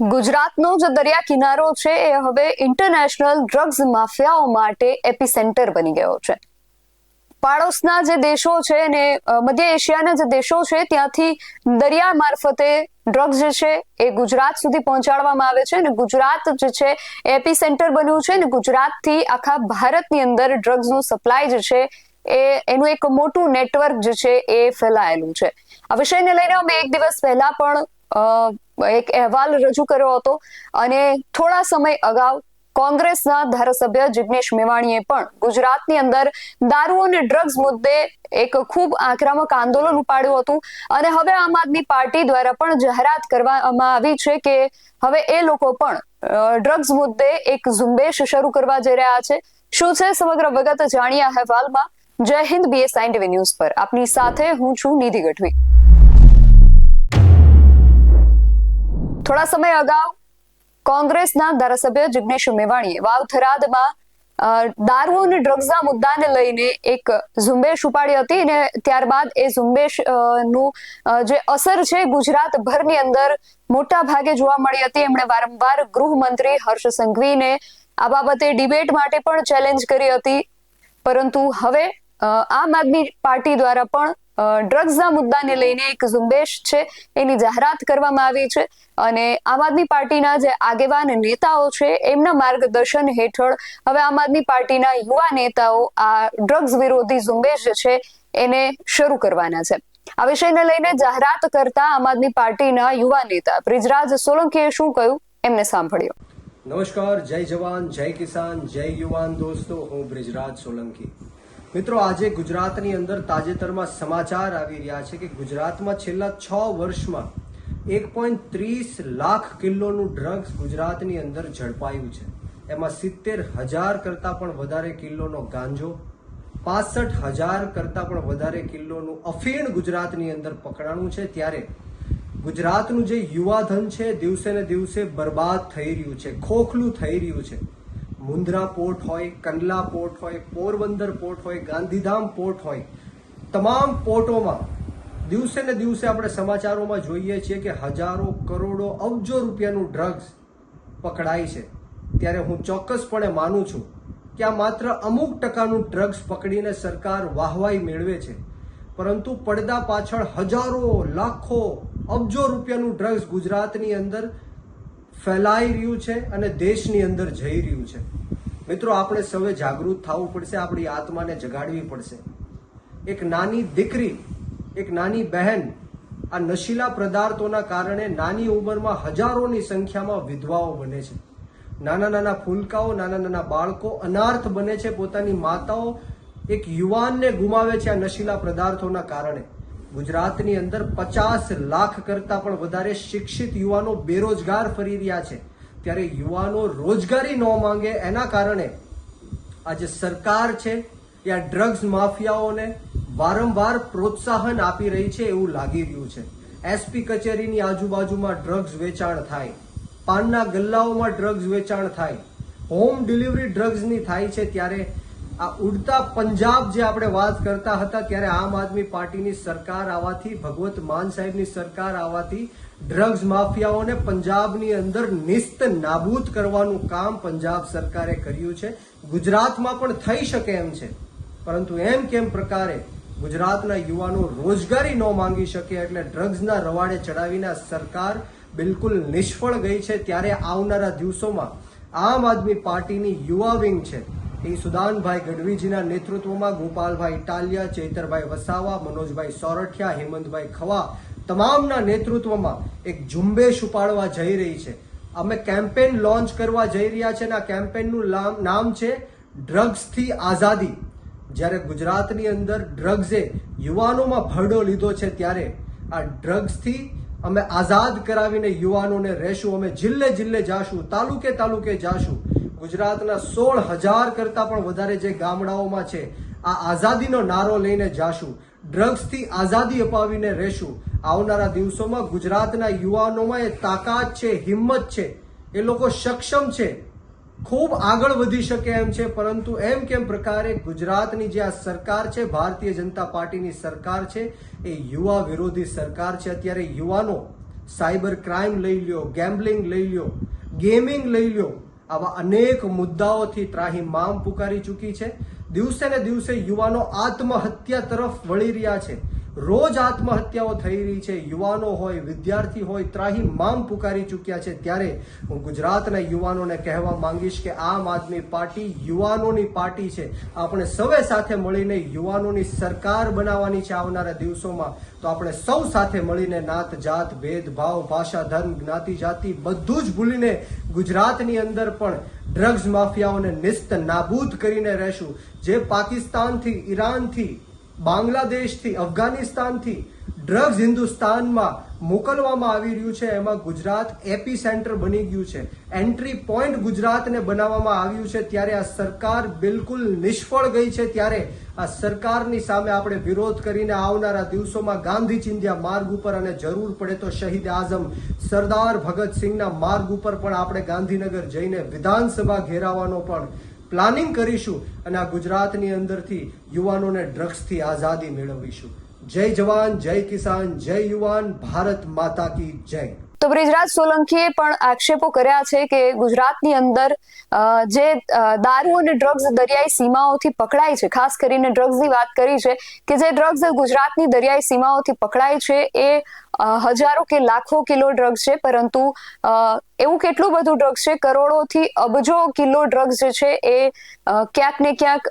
ગુજરાતનો જે દરિયા કિનારો છે, એ હવે ઇન્ટરનેશનલ ડ્રગ્સ માફિયાઓ માટે એપિસેન્ટર બની ગયો છે. પાડોશના જે દેશો છે ને મધ્ય એશિયાના જે દેશો છે, ત્યાંથી દરિયા મારફતે ડ્રગ્સ જે છે, એ ગુજરાત સુધી પહોંચાડવામાં આવે છે અને ગુજરાત જે છે એપિસેન્ટર બન્યું છે ને ગુજરાતથી આખા ભારતની અંદર ડ્રગ્સનું સપ્લાય જે છે, એ, એનું એક મોટું નેટવર્ક જે છે, એ ફેલાયેલું છે. આ વિષયને લઈને અમે એક દિવસ પહેલા પણ એક અહેવાલ રજૂ કર્યો હતો અને થોડા સમય અગાઉ કોંગ્રેસના ધારાસભ્ય જિગ્નેશ મેવાણીએ પણ ગુજરાતની અંદર દારૂ અને ડ્રગ્સ મુદ્દે એક ખૂબ આક્રમક આંદોલન ઉપાડ્યું હતું. અને હવે આમ આદમી પાર્ટી દ્વારા પણ જાહેરાત કરવામાં આવી છે કે હવે એ લોકો પણ ડ્રગ્સ મુદ્દે એક ઝુંબેશ શરૂ કરવા જઈ રહ્યા છે. શું છે સમગ્ર વિગત જાણીએ અહેવાલમાં? જય હિન્દ બીએસઆઈ ટીવી ન્યૂઝ પર. આપની સાથે હું છું નિધિ ગઢવી. થોડા સમય અગાઉ કોંગ્રેસના ધારાસભ્ય જિગ્નેશ મેવાણીએ વાવ થરાદમાં દારૂ અને ડ્રગ્સના મુદ્દાને લઈને એક ઝુંબેશ ઉપાડી હતી અને ત્યારબાદ એ ઝુંબેશનું જે અસર છે ગુજરાત ભરની અંદર મોટા ભાગે જોવા મળી હતી. એમણે વારંવાર ગૃહમંત્રી હર્ષ સંઘવીને આ બાબતે ડિબેટ માટે પણ ચેલેન્જ કરી હતી. પરંતુ હવે આમ આદમી પાર્ટી દ્વારા પણ ડ્રગ્સના મુદ્દાને લઈને એક ઝુંબેશ છે, એની જાહેરાત કરવામાં આવી છે અને આમ આદમી પાર્ટીના જે આગેવાન નેતાઓ છે, એમના માર્ગદર્શન હેઠળ હવે આમ આદમી પાર્ટીના યુવા નેતાઓ આ ડ્રગ્સ વિરોધી ઝુંબેશ છે, એને શરૂ કરવાના છે. આ વિષયને લઈને જાહેરાત કરતા આમ આદમી પાર્ટીના યુવા નેતા બ્રિજરાજ સોલંકીએ શું કહ્યું? એમને સાંભળ્યો. નમસ્કાર, જય જવાન, જય કિસાન, જય યુવાન દોસ્તો, હું બ્રિજરાજ સોલંકી. મિત્રો, આજે ગુજરાતની અંદર તાજેતરમાં સમાચાર આવી રહ્યા છે કે ગુજરાતમાં છેલ્લા છ વર્ષમાં એક પોઈન્ટ ત્રીસ લાખ કિલોનું ડ્રગ્સ ગુજરાતની અંદર ઝડપાયું છે. એમાં સિત્તેર હજાર કરતાં પણ વધારે કિલોનો ગાંજો, પાસઠ હજાર કરતાં પણ વધારે કિલોનું અફીણ ગુજરાતની અંદર પકડાણું છે. ત્યારે ગુજરાતનું જે યુવાધન છે, દિવસે ને દિવસે બરબાદ થઈ રહ્યું છે, ખોખલું થઈ રહ્યું છે. મુન્દ્રા પોર્ટ હોય, કંડલા પોર્ટ હોય, પોરબંદર પોર્ટ હોય, ગાંધીધામ પોર્ટ હોય, તમામ પોર્ટોમાં દિવસે ને દિવસે આપણે સમાચારોમાં જોઈએ છીએ કે હજારો કરોડો અબજો રૂપિયાનું ડ્રગ્સ પકડાય છે. ત્યારે હું ચોક્કસપણે માનું છું કે આ માત્ર અમુક ટકાનું ડ્રગ્સ પકડીને સરકાર વાહવાઈ મેળવે છે. પરંતુ પડદા પાછળ હજારો, લાખો અબજો રૂપિયાનું ડ્રગ્સ ગુજરાતની અંદર ફેલાઈ રહ્યું છે અને દેશની અંદર જઈ રહ્યું છે. મિત્રો, આપણે સૌએ જાગૃત થવું પડશે, આપણી આત્માને જગાડવી પડશે. એક નાની દીકરી, એક નાની બહેન આ નશીલા પદાર્થોના કારણે નાની ઉંમરમાં હજારોની સંખ્યામાં વિધવાઓ બને છે. નાના નાના ફૂલકાઓ, નાના નાના બાળકો અનાર્થ બને છે પોતાની માતાઓ એક યુવાનને ગુમાવે છે આ નશીલા પદાર્થોના કારણે. ગુજરાતની અંદર પચાસ લાખ કરતા પણ વધારે શિક્ષિત યુવાનો બેરોજગાર ફરી રહ્યા છે. ત્યારે યુવાનો રોજગારી ન માંગે એના કારણે આજે સરકાર છે એ આ ડ્રગ્સ માફિયાઓને વારંવાર પ્રોત્સાહન આપી રહી છે એવું લાગી રહ્યું છે. એસપી કચેરીની આજુબાજુમાં ડ્રગ્સ વેચાણ થાય. પાનના ગલ્લાઓમાં ડ્રગ્સ વેચાણ થાય. હોમ ડિલિવરી ડ્રગ્સની થાય છે ત્યારે આ ઉડતા પંજાબ જે આપણે વાત કરતા હતા ત્યારે આમ આદમી પાર્ટીની સરકાર આવવાથી ભગવત માન સાહેબની સરકાર આવવાથી ડ્રગ્સ માફિયાઓને પંજાબની અંદર નિસ્ત નાબૂદ કરવાનું કામ પંજાબ સરકારે કર્યું છે. ગુજરાતમાં પણ થઈ શકે એમ છે. પરંતુ એમ કેમ પ્રકારે ગુજરાતના યુવાનો રોજગારી ન માંગી શકે એટલે ડ્રગ્સના રવાડે ચડાવીને સરકાર બિલકુલ નિષ્ફળ ગઈ છે. ત્યારે આવનારા દિવસોમાં આમ આદમી પાર્ટીની યુવા વિંગ છે એ સુદાનભાઈ ગઢવીજીના નેતૃત્વમાં ગોપાલભાઈ ટાલિયા, ચૈતરભાઈ વસાવા, મનોજભાઈ સોરઠિયા, હેમંતભાઈ ખવા તમામના નેતૃત્વમાં એક ઝુંબેશ ઉપાડવા જઈ રહી છે. અમે કેમ્પેન લોન્ચ કરવા જઈ રહ્યા છે અને આ કેમ્પેનનું નામ છે ડ્રગ્સથી આઝાદી. જ્યારે ગુજરાતની અંદર ડ્રગ્સે યુવાનોમાં ભરડો લીધો છે ત્યારે આ ડ્રગ્સથી અમે આઝાદ કરાવીને યુવાનોને રહેશું. અમે જિલ્લે જિલ્લે જાશું, તાલુકે તાલુકે જાશું. ગુજરાતના સોળ હજાર કરતા પણ વધારે જે ગામડાઓમાં છે, આ આઝાદીનો નારો લઈને જાશું. ડ્રગ્સથી આઝાદી અપાવીને રહેશું. આવનારા દિવસોમાં ગુજરાતના યુવાનોમાં એ તાકાત છે, હિંમત છે, એ લોકો સક્ષમ છે. ખૂબ આગળ વધી શકે એમ છે, પરંતુ એમ કેમ પ્રકારે ગુજરાતની જે આ સરકાર છે, ભારતીય જનતા પાર્ટીની સરકાર છે, એ યુવા વિરોધી સરકાર છે. અત્યારે યુવાનો સાયબર ક્રાઇમ લઈ લ્યો, ગેમ્બલિંગ લઈ લ્યો, ગેમિંગ લઈ લ્યો. આવા અનેક મુદ્દાઓથી ત્રાહિમામ પુકારી ચૂકી છે. દિવસે ને દિવસે યુવાનો આત્મહત્યા તરફ વળી રહ્યા છે. રોજ આત્મહત્યાઓ થઈ રહી છે, યુવાનો હોય, વિદ્યાર્થી હોય, ત્રાહી માંગ પુકારી ચૂક્યા છે. ત્યારે હું ગુજરાતના યુવાનોને કહેવા માંગીશ કે આમ આદમી પાર્ટી યુવાનોની પાર્ટી છે. આપણે સૌએ સાથે મળીને યુવાનોની સરકાર બનાવવાની છે આવનારા દિવસોમાં. તો આપણે સૌ સાથે મળીને નાત, જાત ભેદભાવ ભાષા, ધર્મ, જ્ઞાતિ, જાતિ બધું જ ભૂલીને ગુજરાતની અંદર પણ ડ્રગ્સ માફિયાઓને નિસ્ત નાબૂદ કરીને રહેશું. જે પાકિસ્તાનથી, ઈરાનથી બાંગ્લાદેશથી, અફઘાનિસ્તાનથી ડ્રગ્સ હિન્દુસ્તાનમાં મોકલવામાં આવી રહ્યું છે. એમાં ગુજરાત એપી સેન્ટર બની ગયું છે. એન્ટ્રી પોઈન્ટ ગુજરાતને બનાવવામાં આવ્યું છે. ત્યારે આ સરકાર બિલકુલ નિષ્ફળ ગઈ છે. ત્યારે આ સરકારની સામે આપણે વિરોધ કરીને આવનારા દિવસોમાં ગાંધી ચિંધ્યા માર્ગ ઉપર અને જરૂર પડે તો શહીદ આઝમ સરદાર ભગતસિંહના માર્ગ ઉપર પણ આપણે ગાંધીનગર જઈને વિધાનસભા ઘેરાવાનો પણ પ્લાનિંગ કરીશું અને આ ગુજરાતની અંદરથી યુવાનોને ડ્રગ્સથી આઝાદી મેળવીશું. જય જવાન, જય કિસાન, જય યુવાન, ભારત માતા કી જય. તો બ્રિજરાજ સોલંકીએ પણ આક્ષેપો કર્યા છે કે ગુજરાતની અંદર જે દારૂ અને ડ્રગ્સ દરિયાઈ સીમાઓથી પકડાય છે, ખાસ કરીને ડ્રગ્સની વાત કરી છે કે જે ડ્રગ્સ ગુજરાતની દરિયાઈ સીમાઓથી પકડાય છે એ હજારો કે લાખો કિલો ડ્રગ્સ છે, પરંતુ એવું કેટલું બધું ડ્રગ્સ છે? કરોડોથી અબજો કિલો ડ્રગ્સ જે છે એ ક્યાંક ને ક્યાંક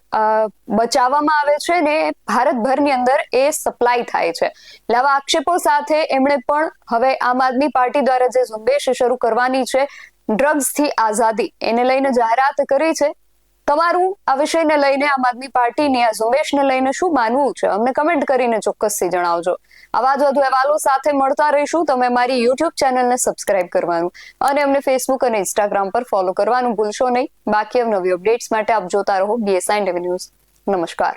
બચાવવામાં આવે છે ને ભારતભરની અંદર એ સપ્લાય થાય છે. એટલે આવા આક્ષેપો સાથે એમણે પણ હવે આમ આદમી પાર્ટી દ્વારા જે ઝુંબેશ શરૂ કરવાની છે ડ્રગ્સથી આઝાદી, એને લઈને જાહેરાત કરી છે. તમારું આ વિષયને લઈને આમ આદમી પાર્ટીની આ ઝુંબેશને લઈને શું માનવું છે? અમને કમેન્ટ કરીને ચોક્કસથી જણાવજો. આવા જ વધુ અહેવાલો સાથે મળતા રહીશું. તમે મારી યુટ્યુબ ચેનલને સબસ્ક્રાઇબ કરવાનું અને અમને ફેસબુક અને ઇન્સ્ટાગ્રામ પર ફોલો કરવાનું ભૂલશો નહીં. બાકી નવી અપડેટ્સ માટે આપ જોતા રહો બીએસઆઈ ન્યૂઝ નમસ્કાર.